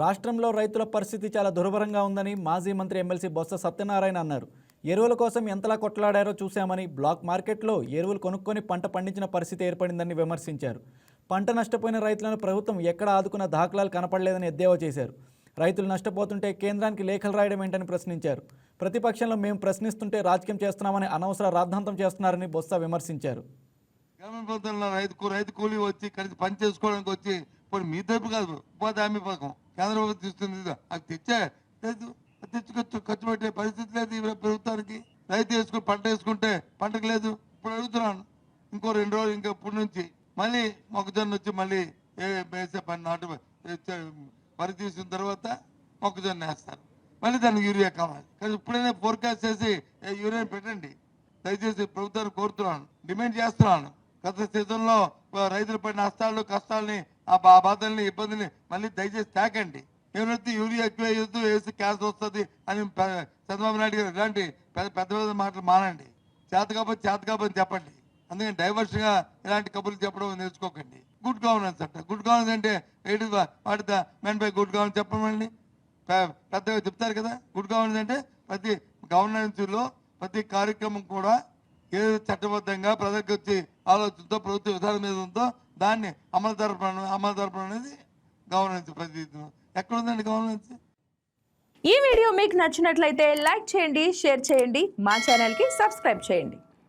రాష్ట్రంలో రైతుల పరిస్థితి చాలా దుర్భరంగా ఉందని మాజీ మంత్రి ఎమ్మెల్సీ బొత్స సత్యనారాయణ అన్నారు. ఎరువుల కోసం ఎంతలా కొట్లాడారో చూశామని బ్లాక్ మార్కెట్లో ఎరువులు కొనుక్కొని పంట పండించిన పరిస్థితి ఏర్పడిందని విమర్శించారు. పంట నష్టపోయిన రైతులను ప్రభుత్వం ఎక్కడ ఆదుకున్న దాఖలాలు కనపడలేదని ఎద్దేవా చేశారు. రైతులు నష్టపోతుంటే కేంద్రానికి లేఖలు రాయడం ఏంటని ప్రశ్నించారు. ప్రతిపక్షంలో మేము ప్రశ్నిస్తుంటే రాజకీయం చేస్తున్నామని అనవసర రాద్ధాంతం చేస్తున్నారని బొత్స విమర్శించారు. గ్రామీణ ప్రాంతంలో రైతు రైతు కూలీ వచ్చి కలిసి పని చేసుకోవడానికి వచ్చి ఇప్పుడు మీ తప్పు కాదు. ఉపాధి హామీ పథకం కేంద్ర ప్రభుత్వం తీస్తుంది అది తెచ్చే? లేదు తెచ్చు ఖర్చు ఖర్చు పెట్టే పరిస్థితి లేదు ప్రభుత్వానికి. రైతు వేసుకుని పంట వేసుకుంటే పంటకు లేదు. ఇప్పుడు అడుగుతున్నాను. ఇంకో రెండు రోజులు ఇంకా ఇప్పుడు నుంచి మళ్ళీ మొక్కజొన్న వచ్చి మళ్ళీ ఏ వేసే పని నాటు వరి తీసిన తర్వాత మొక్కజొన్న వేస్తారు. మళ్ళీ దానికి యూరియా కావాలి. కానీ ఇప్పుడైనా ఫోర్కాస్ట్ చేసి యూరియా పెట్టండి. దయచేసి ప్రభుత్వాన్ని కోరుతున్నాను. డిమాండ్ చేస్తున్నాను. గత సీజన్లో రైతులు పడిన నష్టాలు కష్టాలని ఆ బాధల్ని ఇబ్బందిని మళ్ళీ దయచేసి తాకండి. ఏమైతే యూరియా ఎక్కువ వేయొద్దు వేసి క్యాన్సర్ వస్తుంది అని చంద్రబాబు నాయుడు గారు ఇలాంటి పెద్ద పెద్ద పెద్ద మాటలు మానండి. చేత కాబట్టి చేత కాబట్టి చెప్పండి. అందుకని డైవర్స్గా ఇలాంటి కబుర్లు చెప్పడం నేర్చుకోకండి. గుడ్ గవర్నెన్స్ అంట. గుడ్ గవర్నెన్స్ అంటే ఏంటి? What mean by good governance చెప్పమండి. పెద్దగా చెప్తారు కదా. గుడ్ గవర్నెన్స్ అంటే ప్రతి గవర్నెన్స్లో ప్రతి కార్యక్రమం కూడా ఏదో చట్టబద్ధంగా ప్రజలకు వచ్చి ఆలోచనతో ప్రభుత్వ విధానం మీద ఉందో దాన్ని అమలు జరపడం అమలు జరపడం అనేది గవర్నెన్స్ ప్రతి ఎక్కడుందండి గవర్నెన్స్? ఈ వీడియో మీకు నచ్చినట్లయితే లైక్ చేయండి షేర్ చేయండి మా ఛానల్కి సబ్స్క్రైబ్ చేయండి.